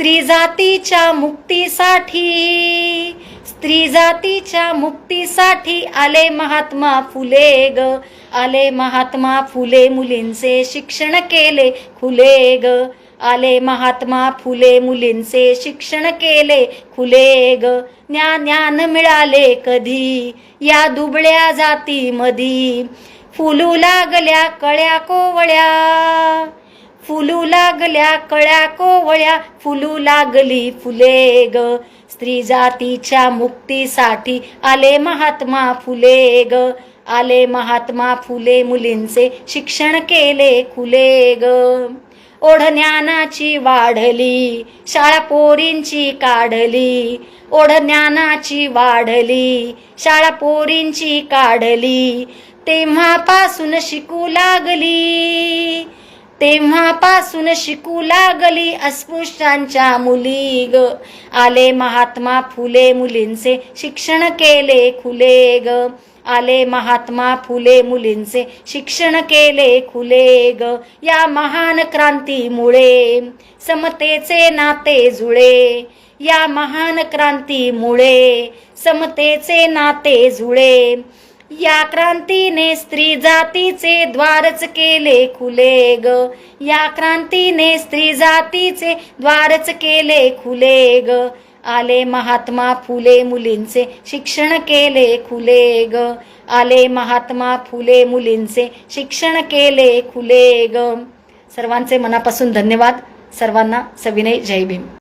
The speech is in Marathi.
स्त्री जातीच्या मुक्तीसाठी स्त्री जातीच्या मुक्तीसाठी आले महात्मा फुले ग. आले महात्मा फुले मुलींचे शिक्षण केले खुले ग. आले महात्मा फुले मुलींचे शिक्षण केले खुले ग. ज्ञान मिळाले कधी? या दुबळ्या जातीमधी फुलू लागल्या कळ्या कोवळ्या. फुलू लागल्या कळ्या कोवळ्या फुलू लागली फुले ग. स्त्री जातीच्या मुक्तीसाठी आले महात्मा फुले ग. आले महात्मा फुले मुलींचे शिक्षण केले खुले ग. ओढ ज्ञानाची वाढली शाळा पोरींची काढली. ओढ ज्ञानाची वाढली शाळा पोरींची काढली. तेव्हापासून शिकू लागली. तेव्हापासून शिकू लागली अस्पृश्यांच्या मुली ग. आले महात्मा फुले मुलींचे शिक्षण केले खुले ग. आले महात्मा फुले मुलींचे शिक्षण केले खुले ग. या महान क्रांतीमुळे समतेचे नाते जुळे. या महान क्रांतीमुळे समतेचे नाते जुळे. या क्रांतीने स्त्री जातीचे द्वारच केले खुले ग. या क्रांतीने स्त्री जातीचे द्वारच केले खुले ग. आले महात्मा फुले मुलींचे शिक्षण केले खुले ग. आले महात्मा फुले मुलींचे शिक्षण केले खुले ग. सर्वांचे मनापासून धन्यवाद. सर्वांना सविनय जय भीम.